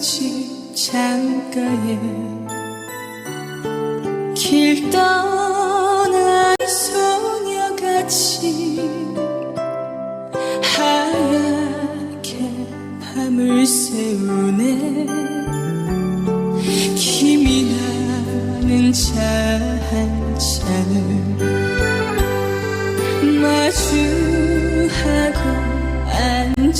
오직 창가에 길 떠난 소녀같이 하얗게 밤을 새우네. 김이 나는 차 한 잔을 마주하고 앉은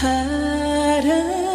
바람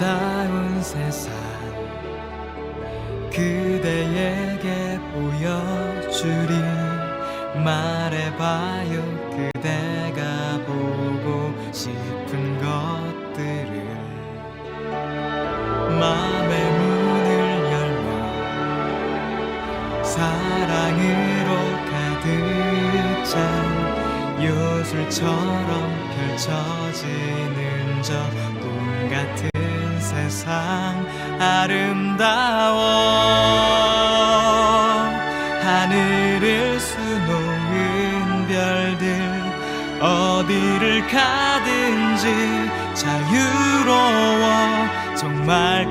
아름다운 세상 그대에게 보여주리. 말해봐요 그대가 보고 싶은 것들을. 마음의 문을 열면 사랑으로 가득 찬 요술처럼 펼쳐지는 저 세상 아름다워. 하늘을 수놓은 별들 어디를 가든지 자유로워. 정말